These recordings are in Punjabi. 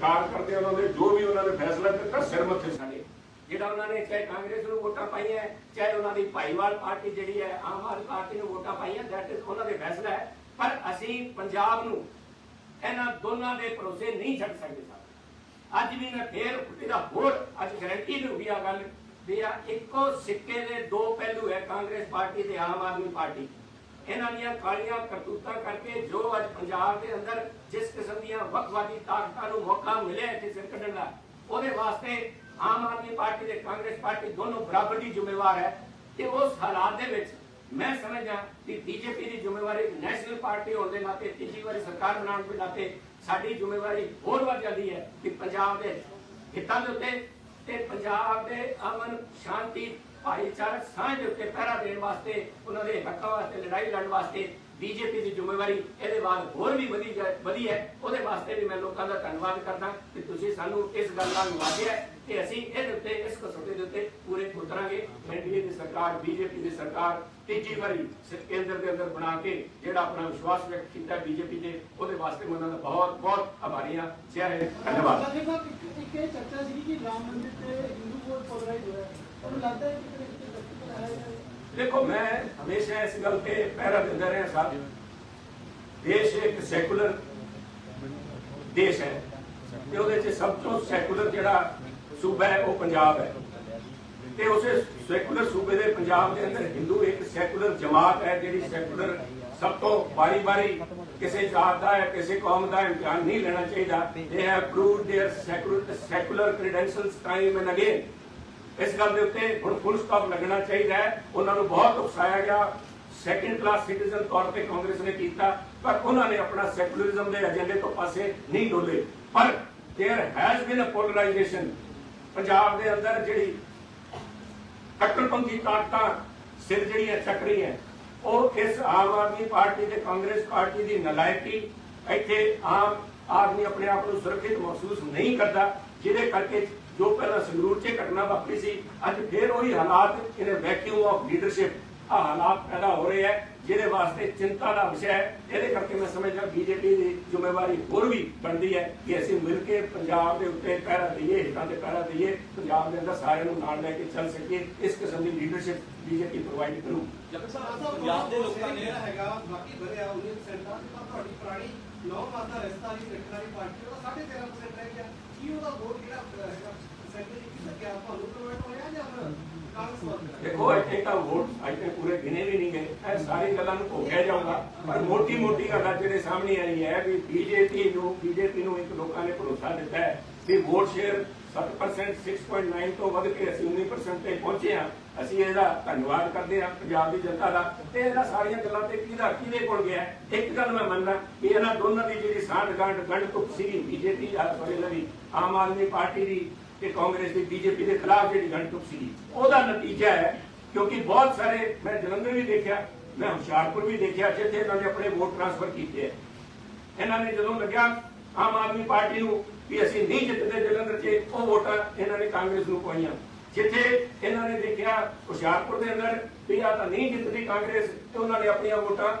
ਸਤਿਕਾਰ ਕਰਦੇ ਉਹਨਾਂ ਦੇ, ਜੋ ਵੀ ਉਹਨਾਂ ਨੇ ਫੈਸਲਾ ਕੀਤਾ ਸਿਰ ਮੱਥੇ ਸਾਡੇ। ਜਿਹੜਾ ਉਹਨਾਂ ਨੇ ਚਾਹੇ ਕਾਂਗਰਸ ਨੂੰ ਵੋਟਾਂ ਪਾਈਆਂ, ਚਾਹੇ ਉਹਨਾਂ ਦੀ ਭਾਈਵਾਲ ਪਾਰਟੀ ਜਿਹੜੀ ਹੈ, ਆਮ ਆਦਮੀ ਪਾਰਟੀ ਨੂੰ ਵੋਟਾਂ ਪਾਈਆਂ ਦੈਟ ਇਜ਼ ਉਹਨਾਂ ਦੇ ਫੈਸਲਾ ਹੈ। ਪਰ ਅਸੀਂ ਪੰਜਾਬ ਨੂੰ ਇਹਨਾਂ ਦੋਨਾਂ ਦੇ ਭਰੋਸੇ ਨਹੀਂ ਛੱਡ ਸਕਦੇ ਸਾਹਿਬ ਅੱਜ ਵੀ ਮੈਂ ਫੇਰ ਇਹਦਾ ਹੋਰ ਅੱਜ ਗਰੰਟੀ ਨੂੰ ਵੀ ਆ ਗੱਲ ਵੀ ਆ, ਇੱਕੋ ਸਿੱਕੇ ਦੇ ਦੋ ਪਹਿਲੂ ਹੈ ਕਾਂਗਰਸ ਪਾਰਟੀ ਤੇ ਆਮ ਆਦਮੀ ਪਾਰਟੀ। ਇਹਨਾਂ ਦੀਆਂ ਕਾਲੀਆਂ ਕਰਤੂਤਾਂ ਕਰਕੇ ਜੋ ਅੱਜ ਪੰਜਾਬ ਦੇ ਅੰਦਰ ਜਿਸ ਕਿਸਮ ਦੀਆਂ ਵੱਖਵਾਦੀ ਤਾਕਤਾਂ ਨੂੰ ਮੌਕਾ ਮਿਲਿਆ ਇੱਥੇ ਸਿਰ ਕੱਢਣ ਦਾ, ਉਹਦੇ ਵਾਸਤੇ ਆਮ ਆਦਮੀ ਪਾਰਟੀ ਤੇ ਕਾਂਗਰਸ ਪਾਰਟੀ ਦੋਨੋਂ ਬਰਾਬਰ ਦੀ ਜ਼ਿੰਮੇਵਾਰ ਹੈ ਕਿ ਉਸ ਹਾਲਾਤ ਦੇ ਵਿੱਚ ਮੈਂ ਸਮਝਦਾ ਕਿ ਬੀਜੇਪੀ ਦੀ ਜ਼ਿੰਮੇਵਾਰੀ ਨੈਸ਼ਨਲ ਪਾਰਟੀ ਹੋਣ ਦੇ ਨਾਤੇ, ਤੀਜੀ ਵਾਰੀ ਸਰਕਾਰ ਬਣਾਉਣ ਦੇ ਨਾਤੇ ਸਾਡੀ ਜ਼ਿੰਮੇਵਾਰੀ ਹੋਰ ਵੱਧ ਜਾਂਦੀ ਹੈ ਕਿ ਪੰਜਾਬ ਦੇ ਹਿੱਤਾਂ ਦੇ ਉੱਤੇ ਤੇ ਪੰਜਾਬ ਦੇ ਅਮਨ, ਸ਼ਾਂਤੀ ਭਾਈਚਾਰਕ ਸਾਂਝ ਉੱਤੇ ਪਹਿਰਾ ਦੇਣ ਵਾਸਤੇ, ਉਹਨਾਂ ਦੇ ਹੱਕਾਂ ਵਾਸਤੇ, ਲੜਾਈ ਲੜਨ ਵਾਸਤੇ ਬੀਜੇਪੀ ਦੀ ਜ਼ਿੰਮੇਵਾਰੀ ਇਹਦੇ ਬਾਅਦ ਹੋਰ ਵੀ ਵਧੀ ਵਧੀ ਹੈ। ਉਹਦੇ ਵਾਸਤੇ ਵੀ ਮੈਂ ਲੋਕਾਂ ਦਾ ਧੰਨਵਾਦ ਕਰਦਾ ਕਿ ਤੁਸੀਂ ਸਾਨੂੰ ਇਸ ਗੱਲ ਨਾਲ ਨਵਾਜਿਆ ਕਿ ਅਸੀਂ ਇਹਦੇ ਉੱਤੇ, ਇਸ ਕਸੌਟੀ ਦੇ ਉੱਤੇ ਪੂਰੇ ਉਤਰਾਂਗੇ। ਐਨਡੀਏ ਦੀ ਸਰਕਾਰ, ਬੀਜੇਪੀ ਦੀ ਸਰਕਾਰ ਤੀਜੀ ਵਾਰੀ ਕੇਂਦਰ ਦੇ ਅੰਦਰ ਬਣਾ ਕੇ ਜਿਹੜਾ ਆਪਣਾ ਵਿਸ਼ਵਾਸ ਵਿਅਕਤ ਕੀਤਾ ਬੀਜੇਪੀ ਦੇ ਉਹਦੇ ਵਾਸਤੇ ਮੈਂ ਉਹਨਾਂ ਦਾ ਬਹੁਤ ਬਹੁਤ ਆਭਾਰੀ ਹਾਂ। ਜੈ ਧੰਨਵਾਦ ਸਾਡੇ ਕੋਲ ਇੱਕ ਇੱਕ ਇਹ ਚਰਚਾ ਸੀ ਕਿ ਰਾਮ ਮੰਦਿਰ ਤੇ ਹਿੰਦੂ ਵੋਟ ਪੋਲਰਾਈਜ਼ ਹੋਇਆ ਹੈ। ਤੁਹਾਨੂੰ ਲੱਗਦਾ ਹੈ ਕਿ ਕਿਤੇ ਨਾ ਕਿਤੇ ਗਲਤੀ ਹੈ ਦੇਖੋ ਮੈਂ ਹਮੇਸ਼ਾ ਇਸ ਗੱਲ ਤੇ ਪਹਿਰਾ ਦਿੰਦਾ ਰਿਹਾ ਸਾਹਿਬ ਦੇਸ਼ ਇੱਕ ਸੈਕੂਲਰ ਦੇਸ਼ ਹੈ ਤੇ ਉਹਦੇ 'ਚ ਸਭ ਤੋਂ ਸੈਕੂਲਰ ਜਿਹੜਾ ਸੂਬਾ ਹੈ ਉਹ ਪੰਜਾਬ ਹੈ ਤੇ ਉਸੇ ਸੈਕੂਲਰ ਸੂਬੇ ਦੇ ਪੰਜਾਬ ਦੇ ਅੰਦਰ ਹਿੰਦੂ ਇੱਕ ਸੈਕੂਲਰ ਜਮਾਤ ਹੈ ਜਿਹੜੀ ਸੈਕੂਲਰ ਸਭ ਤੋਂ ਬਾਰੀ-ਬਾਰੀ ਕਿਸੇ ਜਾਤ ਦਾ ਹੈ ਕਿਸੇ ਕੌਮ ਦਾ ਇਮਤਿਹਾਨ ਨਹੀਂ ਲੈਣਾ ਚਾਹੀਦਾ they have proved their secular secular credentials time and again ਇਸ ਗੱਲ ਦੇ ਉੱਤੇ ਹੁਣ ਫੁੱਲ ਸਟਾਪ ਲੱਗਣਾ ਚਾਹੀਦਾ ਹੈ ਉਹਨਾਂ ਨੂੰ ਬਹੁਤ ਉਕਸਾਇਆ ਗਿਆ ਸੈਕੰਡ ਕਲਾਸ ਸਿਟੀਜ਼ਨ ਤੌਰ ਤੇ ਕਾਂਗਰਸ ਨੇ ਕੀਤਾ ਪਰ ਉਹਨਾਂ ਨੇ ਆਪਣਾ ਸੈਕੂਲਰਿਜ਼ਮ ਦੇ ਏਜੰਡੇ ਤੋਂ ਪਾਸੇ ਨਹੀਂ ਡੋਲੇ ਪਰ there has been a polarisation Punjab ਦੇ ਅੰਦਰ ਜਿਹੜੀ ਕੱਟੜਪੰਥੀ ਤਾਕਤਾਂ ਸਿਰ ਜਿਹੜੀਆਂ ਚੱਕ ਰਹੀਆਂ ਉਹ ਇਸ ਆਮ ਆਦਮੀ ਪਾਰਟੀ ਤੇ ਕਾਂਗਰਸ ਪਾਰਟੀ ਦੀ ਨਲਾਇਕੀ ਇੱਥੇ ਆਮ ਆਦਮੀ ਆਪਣੇ ਆਪ ਨੂੰ ਸੁਰੱਖਿਅਤ ਮਹਿਸੂਸ ਨਹੀਂ ਕਰਦਾ ਜਿਹਦੇ ਕਰਕੇ ਜੋ ਪਹਿਲਾਂ ਸੰਗਰੂਰ 'ਚ ਘਟਨਾ ਵਾਪਰੀ ਸੀ ਅੱਜ ਫੇਰ ਉਹੀ ਹਾਲਾਤ ਇਨ ਵੈਕਿਊਮ ਆਫ ਲੀਡਰਸ਼ਿਪ ਆ ਹਾਲਾਤ ਪੈਦਾ ਹੋ ਰਹੇ ਹੈ ਜਿਹਦੇ ਵਾਸਤੇ ਚਿੰਤਾ ਦਾ ਵਿਸ਼ਾ ਹੈ। ਇਹਦੇ ਕਰਕੇ ਮੈਂ ਸਮਝਦਾ ਬੀਜੇਪੀ ਦੀ ਜ਼ਿੰਮੇਵਾਰੀ ਹੋਰ ਵੀ ਬਣਦੀ ਹੈ ਕਿ ਅਸੀਂ ਮਿਲ ਕੇ ਪੰਜਾਬ ਦੇ ਉੱਤੇ ਪਹਿਰਾ ਦਈਏ ਹਿੱਤਾਂ ਤੇ ਪਹਿਰਾ ਦਈਏ ਪੰਜਾਬ ਦੇ ਅੰਦਰ ਸਾਰਿਆਂ ਨੂੰ ਨਾਲ ਲੈ ਕੇ ਚੱਲ ਸਕੀਏ ਇਸ ਕਿਸਮ ਦੀ ਲੀਡਰਸ਼ਿਪ ਬੀਜੇਪੀ ਪ੍ਰੋਵਾਈਡ ਕਰੂ। ਜਗਤ ਸਾਹਿਬ ਪੰਜਾਬ ਦੇ ਲੋਕਾਂ ਨੇ ਹੈਗਾ ਬਾਕੀ ਵਧਿਆ 19% ਦਾ ਤੇ ਤੁਹਾਡੀ ਪੁਰਾਣੀ ਨੌ ਮਾਤਾ ਰਸਤਾ ਵਾਲੀ ਸੈਕਟਰ ਪਾਰਟੀ ਉਹਦਾ 13.5% ਰਹਿ ਗਿਆ। ਕੀ ਉਹਦਾ ਵੋਟ ਜਿਹੜਾ ਹੈਗਾ? ਦੇਖੋ ਇੱਥੇ ਤਾਂ ਵੋਟ ਇੱਥੇ ਪੂਰੇ ਗਿਣੇ ਵੀ ਨਹੀਂ ਗਏ। ਇਹ ਸਾਰੀ ਗੱਲਾਂ ਨੂੰ ਭੋਗਿਆ ਜਾਊਗਾ। ਪਰ ਮੋਟੀ ਮੋਟੀ ਗੱਲਾਂ ਜਿਹੜੇ ਸਾਹਮਣੇ ਆਈ ਹੈ, ਵੀ ਬੀਜੇਪੀ ਨੂੰ ਬੀਜੇਪੀ ਨੂੰ ਇੱਕ ਲੋਕਾਂ ਨੇ ਭਰੋਸਾ ਦਿੱਤਾ ਹੈ ਕਿ ਵੋਟ ਸ਼ੇਅਰ 7% 6.9 ਤੋਂ ਵੱਧ ਕੇ ਅਸੀਂ 19% ਤੇ ਪਹੁੰਚੇ ਹਾਂ। ਅਸੀਂ ਇਹਦਾ ਧੰਨਵਾਦ ਕਰਦੇ ਹਾਂ ਪੰਜਾਬ ਦੀ ਜਨਤਾ ਦਾ। ਤੇ ਇਹਨਾਂ ਸਾਰੀਆਂ ਗੱਲਾਂ ਤੇ ਕਿਹਦਾ ਕਿਹਦੇ ਕੋਲ ਗਿਆ ਇੱਕ ਗੱਲ ਮੈਂ ਮੰਨਦਾ ਕਿ ਇਹਨਾਂ ਦੋਨਾਂ ਦੀ ਜਿਹੜੀ ਸਾਂਝ ਗੰਢ ਗੰਢ ਤੁਕ ਸੀ ਬੀਜੇਪੀ ਆ ਸੋਰੀ ਲਵੀ, ਆਮ ਆਦਮੀ ਪਾਰਟੀ ਦੀ ਤੇ ਕਾਂਗਰਸ ਦੀ ਬੀਜੇਪੀ ਦੇ ਖਿਲਾਫ ਜਿਹੜੀ ਗੰਢ ਸੀ ਉਹਦਾ ਨਤੀਜਾ ਹੈ, ਕਿਉਂਕਿ ਬਹੁਤ ਸਾਰੇ, ਮੈਂ ਜਲੰਧਰ ਵੀ ਦੇਖਿਆ, ਮੈਂ ਹੁਸ਼ਿਆਰਪੁਰ ਵੀ ਦੇਖਿਆ, ਜਿੱਥੇ ਇਹਨਾਂ ਨੇ ਆਪਣੇ ਵੋਟ ਟ੍ਰਾਂਸਫਰ ਕੀਤੇ ਹੈ। ਇਹਨਾਂ ਨੇ ਜਦੋਂ ਲੱਗਿਆ ਆਮ ਆਦਮੀ ਪਾਰਟੀ ਨੂੰ ਵੀ ਅਸੀਂ ਨਹੀਂ ਜਿੱਤਦੇ ਜਲੰਧਰ 'ਚ, ਉਹ ਵੋਟਾਂ ਇਹਨਾਂ ਨੇ ਕਾਂਗਰਸ ਨੂੰ ਪਾਈਆਂ। ਜਿੱਥੇ ਇਹਨਾਂ ਨੇ ਦੇਖਿਆ ਹੁਸ਼ਿਆਰਪੁਰ ਦੇ ਅੰਦਰ ਵੀ ਆ ਤਾਂ ਨਹੀਂ ਜਿੱਤਦੀ ਕਾਂਗਰਸ, ਤੇ ਉਹਨਾਂ ਨੇ ਆਪਣੀਆਂ ਵੋਟਾਂ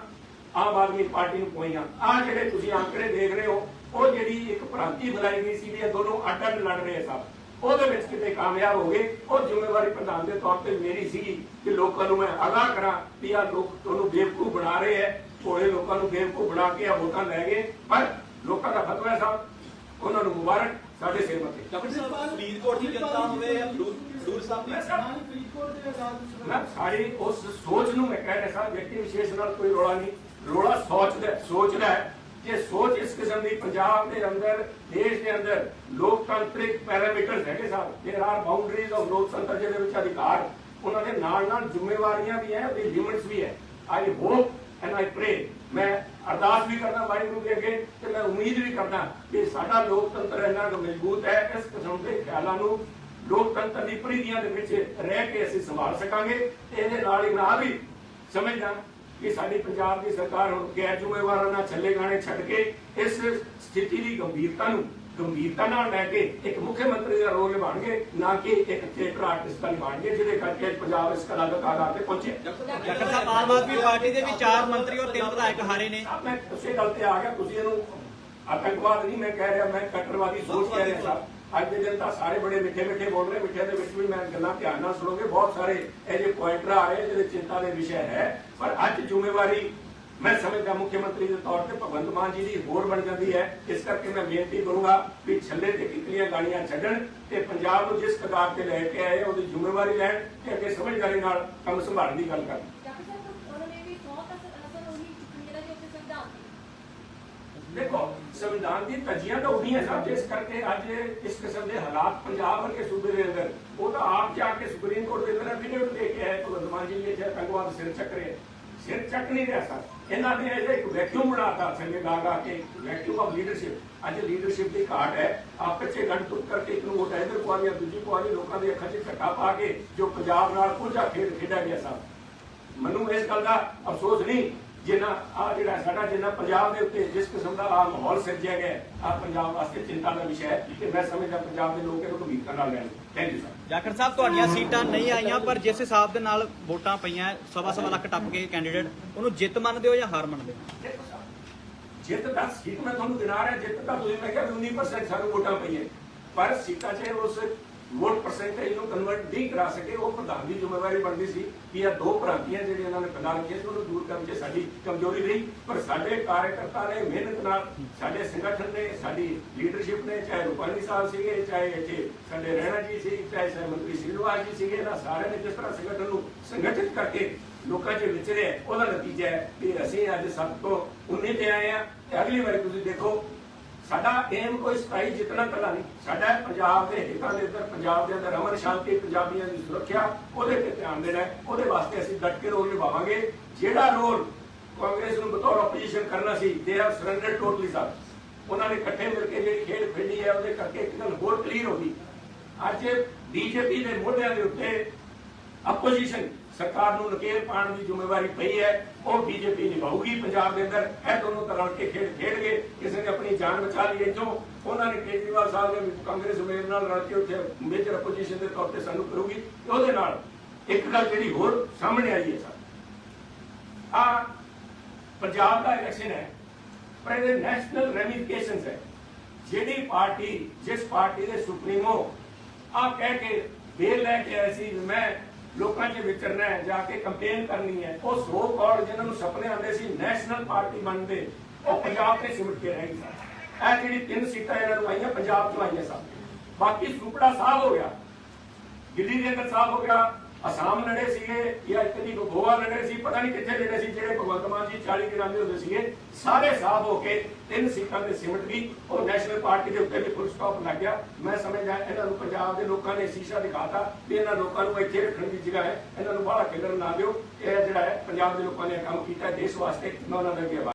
ਆਮ ਆਦਮੀ ਪਾਰਟੀ ਨੂੰ ਪਾਈਆਂ। ਆ ਜਿਹੜੇ ਤੁਸੀਂ ਅੰਕੜੇ ਦੇਖ ਰਹੇ ਹੋ, ਉਹ ਜਿਹੜੀ ਇੱਕ ਭ੍ਰਾਂਤੀ ਫੈਲਾਈ ਗਈ ਸੀ ਵੀ ਇਹ ਦੋਨੋਂ ਅੱਡ ਅੱਡ ਲੜ ਰਹੇ ਸਨ। ਉਹਦੇ ਵਿੱਚ ਕਿਤੇ ਕਾਮਯਾਬ ਹੋ ਗਏ। ਉਹ ਜ਼ਿੰਮੇਵਾਰੀ ਪ੍ਰਧਾਨ ਦੇ ਤੌਰ ਤੇ ਮੇਰੀ ਸੀਗੀ ਕਿ ਲੋਕਾਂ ਨੂੰ ਮੈਂ ਆਗਾਹ ਕਰਾਂ ਵੀ ਆ ਲੋਕ ਤੁਹਾਨੂੰ ਬੇਵਕੂਫ ਬਣਾ ਰਹੇ ਐ। ਭੋਲੇ ਲੋਕਾਂ ਨੂੰ ਬੇਵਕੂਫ ਬਣਾ ਕੇ ਆ ਵੋਟਾਂ ਲੈ ਗਏ। ਪਰ ਲੋਕਾਂ ਦਾ ਫਤਵਾ ਸਾਹਿਬ ਉਹਨਾਂ ਨੂੰ ਮੁਬਾਰਕ ਸਾਡੇ ਸਿਰ ਮੱਥੇ। ਜਗਤ ਸਾਹਿਬ ਫਰੀਦਕੋਟ ਦੀ ਜਨਤਾ ਹੋਵੇ ਜਾਂ ਖਡੂਰ ਸਾਹਿਬ ਦੀ। ਨਾਲ ਫਰੀਦਕੋਟ ਦੇ ਆਜ਼ਾਦ ਮੈਂ ਸਾਰੀ ਉਸ ਸੋਚ ਨੂੰ ਮੈਂ ਕਹਿ ਰਿਹਾ ਸਾਂ ਵਿਅਕਤੀ ਵਿਸ਼ੇਸ਼ ਨਾਲ ਕੋਈ ਰੋਲਾ ਨਹੀਂ। ਰੋਲਾ ਸੋਚ ਦਾ ਸੋਚ ਦਾ ਹੈ। ਕਿ ਸੋਚ ਇਸ ਕਿਸਮ ਦੀ ਪੰਜਾਬ ਦੇ ਅੰਦਰ, ਦੇਸ਼ ਦੇ ਅੰਦਰ ਲੋਕਤੰਤਰਿਕ ਪੈਰਾਮੀਟਰਸ ਹੈਗੇ ਸਾਹਿਬ ਦੇਰ ਆਰ ਬਾਉਂਡਰੀਜ਼ ਆਫ ਲੋਕਤੰਤਰ ਜਿਹਦੇ ਵਿੱਚ ਅਧਿਕਾਰ। ਉਹਨਾਂ ਦੇ ਨਾਲ ਨਾਲ ਜ਼ਿੰਮੇਵਾਰੀਆਂ ਵੀ ਹੈ, ਉਹਦੀ ਲਿਮਿਟਸ ਵੀ ਹੈ। ਆਈ ਹੋਪ ਐਂਡ ਆਈ ਪ੍ਰੇ ਮੈਂ ਅਰਦਾਸ ਵੀ ਕਰਦਾ ਵਾਹਿਗੁਰੂ ਦੇ ਅੱਗੇ ਤੇ ਮੈਂ ਉਮੀਦ ਵੀ ਕਰਦਾ ਕਿ ਸਾਡਾ ਲੋਕਤੰਤਰ ਇੰਨਾ ਮਜ਼ਬੂਤ ਹੈ, ਇਸ ਕਿਸਮ ਦੇ ਖਿਆਲਾਂ ਨੂੰ ਲੋਕਤੰਤਰ ਦੀ ਪ੍ਰੀਤੀਆਂ ਦੇ ਵਿੱਚ ਰਹਿ ਕੇ ਅਸੀਂ ਸੰਭਾਲ ਸਕਾਂਗੇ ਤੇ ਇਹਦੇ ਨਾਲ ਹੀ ਨਾਲ ਵੀ ਸਮਝਦਾ ਕਿ ਸਾਡੀ ਪੰਜਾਬ ਦੀ ਸਰਕਾਰ ਹੁਣ ਗੈਰ ਜ਼ਿੰਮੇਵਾਰਾਂ ਨਾਲ ਛੱਲੇ ਗਾਣੇ ਛੱਡ ਕੇ ਇਸ ਸਥਿਤੀ ਦੀ ਗੰਭੀਰਤਾ ਨੂੰ ਗੰਭੀਰਤਾ ਨਾਲ ਲੈ ਕੇ ਇੱਕ ਮੁੱਖ ਮੰਤਰੀ ਦਾ ਰੋਲ ਨਿਭਾਣਗੇ ਨਾ ਕਿ ਇੱਕ ਥੀਏਟਰ ਆਰਟਿਸਟ ਦਾ ਨਿਭਾਣਗੇ ਜਿਹਦੇ ਕਰਕੇ ਅੱਜ ਪੰਜਾਬ ਇਸ ਕਲਾ ਦਾ ਕਾਗਾਰ ਤੇ ਪਹੁੰਚਿਆ ਜਗਤ ਸਾਹਿਬ ਆਮ ਆਦਮੀ ਪਾਰਟੀ ਦੇ ਵੀ ਚਾਰ ਮੰਤਰੀ ਔਰ ਤਿੰਨ ਵਿਧਾਇਕ ਹਾਰੇ ਨੇ। ਮੈਂ ਉਸੇ ਗੱਲ ਤੇ ਆ ਗਿਆ ਤੁਸੀਂ ਇਹਨੂੰ ਆਤੰਕਵਾਦ ਨਹੀਂ ਮੈਂ ਕਹਿ ਰਿਹਾ ਮੈਂ ਕੱਟੜਵਾਦੀ ਸੋਚ ਕਹਿ ਰਿਹਾ ਸਾਹਿਬ। ਅੱਜ ਦੇ ਦਿਨ ਤਾਂ ਸਾਰੇ ਬੜੇ ਮਿੱਠੇ ਮਿੱਠੇ ਬੋਲ ਰਹੇ ਮਿੱਠੇ ਦੇ ਵਿੱਚ ਵੀ ਮੈਂ ਗੱਲਾਂ ਧਿਆਨ ਨਾਲ ਸੁਣੋਗੇ, ਬਹੁਤ ਸਾਰੇ ਇਹ ਜਿਹੇ ਪੁਆਇੰਟਰ ਆ ਰਹੇ ਚਿੰਤਾ ਦੇ ਵਿਸ਼ੇ ਹੈ। ਪਰ ਅੱਜ ਜ਼ਿੰਮੇਵਾਰੀ ਮੈਂ ਸਮਝਦਾ ਮੁੱਖ ਮੰਤਰੀ ਦੇ ਤੌਰ ਤੇ ਭਗਵੰਤ ਮਾਨ ਜੀ ਦੀ ਹੋਰ ਬਣ ਜਾਂਦੀ ਹੈ। ਇਸ ਕਰਕੇ ਮੈਂ ਬੇਨਤੀ ਕਰੂੰਗਾ ਵੀ ਛੱਲੇ ਤੇ ਕਿਤਲੀਆਂ ਗਾਲੀਆਂ ਛੱਡਣ ਤੇ ਪੰਜਾਬ ਨੂੰ ਜਿਸ ਕਗਾਰ ਤੇ ਲੈ ਕੇ ਆਏ ਉਹਦੀ ਜ਼ਿੰਮੇਵਾਰੀ ਲੈਣ ਤੇ ਅੱਗੇ ਸਮਝਦਾਰੀ ਨਾਲ ਕੰਮ ਸੰਭਾਲਣ ਦੀ ਗੱਲ ਕਰਨ। ਦੇਖੋ, ਸੰਵਿਧਾਨ ਦੀ ਧੱਜੀਆਂ ਤਾਂ ਉਹੀ ਸਭ ਜਿਸ ਕਰਕੇ ਅੱਜ ਇਸ ਕਿਸਮ ਦੇ ਹਾਲਾਤ ਪੰਜਾਬ ਵਰਗੇ ਸੂਬੇ ਦੇ ਅੰਦਰ, ਉਹ ਤਾਂ ਆਪ ਜਾ ਕੇ ਸੁਪਰੀਮ ਕੋਰਟ ਦੇ ਅੰਦਰ ਐਫੀਡੇਵਿਟ ਦੇ ਕੇ ਆਏ, ਭਗਵੰਤ ਮਾਨ ਜੀ ਨੇ ਜੇ ਤੰਗਵਾਦ ਸਿਰ ਚੱਕ ਰਹੇ। ਸਿਰ ਚੱਕ ਨਹੀਂ ਰਿਹਾ ਸਰ। ਇਹਨਾਂ ਨੇ ਇਹਦਾ ਇੱਕ ਵੈਕਿਊਮ ਬਣਾਤਾ ਸੰਗੇ ਗਾ ਕੇ ਵੈਕਿਊਮ ਆਫ ਲੀਡਰਸ਼ਿਪ ਅੱਜ ਲੀਡਰਸ਼ਿਪ ਦੀ ਘਾਟ ਹੈ। ਆਪਸ ਵਿੱਚ ਗੱਡ ਟੁੱਟ ਕਰਕੇ ਇੱਕ ਨੂੰ ਵੋਟ ਇਧਰ ਪਵਾ ਲਿਆ ਦੂਜੀ ਪਵਾ ਲੋਕਾਂ ਦੇ ਅੱਖਾਂ 'ਚ ਘੱਟਾ ਪਾ ਕੇ ਜੋ ਪੰਜਾਬ ਨਾਲ ਕੁਝਾ ਖੇਡ ਖੇਡਿਆ ਗਿਆ ਸਰ। ਮੈਨੂੰ ਇਸ ਗੱਲ ਦਾ ਅਫਸੋਸ ਨਹੀਂ ਜਿੰਨਾ ਆ ਜਿਹੜਾ ਸਾਡਾ ਜਿੰਨਾ ਪੰਜਾਬ ਦੇ ਉੱਤੇ ਜਿਸ ਕਿਸਮ ਦਾ ਆ ਮਾਹੌਲ ਸਿਰਜਿਆ ਗਿਆ ਆ ਪੰਜਾਬ ਵਾਸਤੇ ਚਿੰਤਾ ਦਾ ਵਿਸ਼ਾ ਹੈ ਤੇ ਮੈਂ ਸਮਝਦਾ ਪੰਜਾਬ ਦੇ ਲੋਕ ਇਹਨੂੰ ਗੰਭੀਰਤਾ ਨਾਲ ਲੈਣ thank you sir Jakhar sahib ਤੁਹਾਡੀਆਂ ਸੀਟਾਂ ਨਹੀਂ ਆਈਆਂ ਪਰ ਜਿਸ ਹਿਸਾਬ ਦੇ ਨਾਲ ਵੋਟਾਂ ਪਈਆਂ ਸਵਾ ਸਵਾ ਲੱਖ ਟੱਪ ਕੇ ਕੈਂਡੀਡੇਟ ਉਹਨੂੰ ਜਿੱਤ ਮੰਨਦੇ ਹੋ ਜਾਂ ਹਾਰ ਮੰਨਦੇ ਹੋ? ਜਿੱਤ ਦਾ ਸੀਟ ਮੈਂ ਤੁਹਾਨੂੰ ਗਿਣਾ ਰਿਹਾ ਜਿੱਤ ਦਾ ਤੁਸੀਂ ਮੈਂ ਕਿਹਾ ਵੀ 19% ਸਾਨੂੰ ਵੋਟਾਂ ਪਈਆਂ। ਪਰ ਸੀਟਾਂ 'ਚ ਉਸ ਵੋਟ ਪਰਸੈਂਟੇਜ ਨੂੰ ਕਨਵਰਟ ਨਹੀਂ ਕਰਾ ਸਕੇ, ਉਹ ਪ੍ਰਧਾਨ ਦੀ ਜ਼ਿੰਮੇਵਾਰੀ ਬਣਦੀ ਸੀ ਕਿ ਇਹ ਦੋ ਪ੍ਰਾਂਤੀਆਂ ਜਿਹੜੇ ਇਹਨਾਂ ਨੇ ਪੈਦਾ ਰੱਖੀਆਂ ਸੀ, ਉਹਨੂੰ ਦੂਰ ਕਰਨ 'ਚ ਸਾਡੀ ਕਮਜ਼ੋਰੀ ਰਹੀ। ਪਰ ਸਾਡੇ ਕਾਰਜਕਰਤਾ ਨੇ ਮਿਹਨਤ ਨਾਲ ਸਾਡੇ ਸੰਗਠਨ ਨੇ, ਸਾਡੀ ਲੀਡਰਸ਼ਿਪ ਨੇ, ਚਾਹੇ ਰੂਪਾਨੀ ਸਾਹਿਬ ਸੀਗੇ, ਚਾਹੇ ਇੱਥੇ ਸਾਡੇ ਰਹਿਣਾ ਜੀ ਸੀ, ਚਾਹੇ ਸਾਡੇ ਮੰਤਰੀ ਸ਼੍ਰੀਨਿਵਾਸ ਜੀ ਸੀਗੇ, ਇਹਨਾਂ ਸਾਰਿਆਂ ਨੇ ਜਿਸ ਤਰ੍ਹਾਂ ਸੰਗਠਨ ਨੂੰ ਸੰਗਠਿਤ ਕਰਕੇ ਲੋਕਾਂ 'ਚ ਵਿਚਰਿਆ, ਉਹਦਾ ਨਤੀਜਾ ਹੈ ਕਿ ਅਸੀਂ ਅੱਜ ਸਭ ਤੋਂ ਉਨੇ ਤੇ ਆਏ ਆ ਤੇ ਅਗਲੀ ਵਾਰੀ ਤੁਸੀਂ ਦੇਖੋ ਸਾਡਾ ਏਮ ਕੋਈ ਸਥਾਈ ਜਿੱਤਣਾ ਕੱਲਾ ਨਹੀਂ। ਸਾਡਾ ਪੰਜਾਬ ਦੇ ਹਿੱਤਾਂ ਦੇ ਅੰਦਰ ਪੰਜਾਬ ਦੇ ਅੰਦਰ ਅਮਨ ਸ਼ਾਂਤੀ, ਪੰਜਾਬੀਆਂ ਦੀ ਸੁਰੱਖਿਆ, ਉਹਦੇ ਤੇ ਧਿਆਨ ਦੇਣਾ ਉਹਦੇ ਵਾਸਤੇ ਅਸੀਂ ਡਟ ਕੇ ਰੋਲ ਨਿਭਾਵਾਂਗੇ। ਜਿਹੜਾ ਰੋਲ ਕਾਂਗਰਸ ਨੂੰ ਬਤੌਰ ਆਪੋਜੀਸ਼ਨ ਕਰਨਾ ਸੀ they have surrender totally sir ਉਹਨਾਂ ਨੇ ਇਕੱਠੇ ਮਿਲ ਕੇ ਜਿਹੜੀ ਖੇਡ ਖੇਡੀ ਹੈ, ਉਹਦੇ ਕਰਕੇ ਇੱਕ ਗੱਲ ਹੋਰ ਕਲੀਅਰ ਹੋ ਗਈ। ਅੱਜ ਬੀਜੇਪੀ ਦੇ ਮੋਢਿਆਂ ਦੇ ਉੱਤੇ ਆਪੋਜੀਸ਼ਨ ਸਰਕਾਰ ਨੂੰ ਨਕੇਲ ਪਾਉਣ ਦੀ ਜ਼ਿੰਮੇਵਾਰੀ ਪਈ ਹੈ। ਉਹ ਬੀਜੇਪੀ ਨਿਭਾਊਗੀ ਪੰਜਾਬ ਦੇ ਅੰਦਰ। ਇਹ ਦੋਨੋਂ ਤਰ੍ਹਾਂ ਕੇ ਖੇਡ ਖੇਡ ਕਿਸੇ ਨੇ ਆਪਣੀ ਜਾਨ ਬਚਾ ਲਈ ਇੱਥੋਂ ਉਹਨਾਂ ਨੇ ਕੇਜਰੀਵਾਲ ਸਾਹਿਬ ਨੇ ਕਾਂਗਰਸ ਉਮੀਦ ਨਾਲ ਰਲ ਕੇ ਉੱਥੇ ਮੇਜਰ ਆਪੋਜੀਸ਼ਨ ਦੇ ਤੌਰ ਤੇ ਸਾਨੂੰ ਕਰੂਗੀ। ਉਹਦੇ ਨਾਲ ਇੱਕ ਗੱਲ ਜਿਹੜੀ ਹੋਰ ਸਾਹਮਣੇ ਆਈ ਹੈ ਸਰ। ਆ ਪੰਜਾਬ ਦਾ ਇਲੈਕਸ਼ਨ ਹੈ, ਪਰ ਇਹਦੇ ਨੈਸ਼ਨਲ ਰੈਮੀਫਿਕੇਸ਼ਨਸ ਹੈ। ਜਿਹੜੀ ਪਾਰਟੀ, ਜਿਸ ਪਾਰਟੀ ਦੇ ਸੁਪਰੀਮੋ ਆ ਕਹਿ ਕੇ ਬੇਲ ਲੈ ਕੇ ਆਏ ਸੀ, ਮੈਂ ਲੋਕਾਂ 'ਚ ਵਿਚਰਨਾ ਹੈ, ਜਾ ਕੇ ਕੰਪੇਨ ਕਰਨੀ ਹੈ। ਉਹ ਸੋ ਕਾਲ ਜਿਨ੍ਹਾਂ ਨੂੰ ਸੁਪਨੇ ਆਉਂਦੇ ਸੀ ਨੈਸ਼ਨਲ ਪਾਰਟੀ ਬਣਦੇ ਉਹ ਪੰਜਾਬ ਤੇ ਸਿਮਟ ਕੇ ਰਹਿ ਗਈ ਸਰ ਇਹ ਜਿਹੜੀ ਤਿੰਨ ਸੀਟਾਂ ਇਹਨਾਂ ਨੂੰ ਆਈਆਂ, ਪੰਜਾਬ 'ਚੋਂ ਆਈਆਂ ਸਰ ਬਾਕੀ ਸੁਪੜਾ ਸਾਫ਼ ਹੋ ਗਿਆ, ਦਿੱਲੀ ਦੇ ਅੰਦਰ ਸਾਫ਼ ਹੋ ਗਿਆ ਅਸਾਮ ਲੜੇ ਸੀਗੇ, ਜਾਂ ਕਦੀ ਗੋਆ ਲੜੇ ਸੀ, ਪਤਾ ਨਹੀਂ ਕਿੱਥੇ ਲੜੇ ਸੀ, ਜਿਹੜੇ ਭਗਵੰਤ ਮਾਨ ਜੀ 40 ਦਿਨਾਂ ਦੇ ਹੁੰਦੇ ਸੀਗੇ, ਸਾਰੇ ਸਾਫ਼ ਹੋ ਕੇ ਤਿੰਨ ਸੀਟਾਂ ਦੇ ਸਿਮਟ ਗਈ, ਉਹ ਨੈਸ਼ਨਲ ਪਾਰਟੀ ਦੇ ਉੱਤੇ ਵੀ ਫੁੱਲ ਸਟਾਪ ਲੱਗ ਗਿਆ। ਮੈਂ ਸਮਝਦਾ ਇਹਨਾਂ ਨੂੰ ਪੰਜਾਬ ਦੇ ਲੋਕਾਂ ਨੇ ਸ਼ੀਸ਼ਾ ਦਿਖਾਤਾ ਵੀ ਇਹਨਾਂ ਲੋਕਾਂ ਨੂੰ ਇੱਥੇ ਰੱਖਣ ਦੀ ਜਗ੍ਹਾ ਹੈ, ਇਹਨਾਂ ਨੂੰ ਬਾਹਲਾ ਖੇਡਣ ਨਾ ਦਿਓ। ਇਹ ਜਿਹੜਾ ਹੈ, ਪੰਜਾਬ ਦੇ ਲੋਕਾਂ ਨੇ ਇਹ ਕੰਮ ਕੀਤਾ ਦੇਸ਼ ਵਾਸਤੇ ਮੈਂ ਉਹਨਾਂ ਦਾ ਅੱਗੇ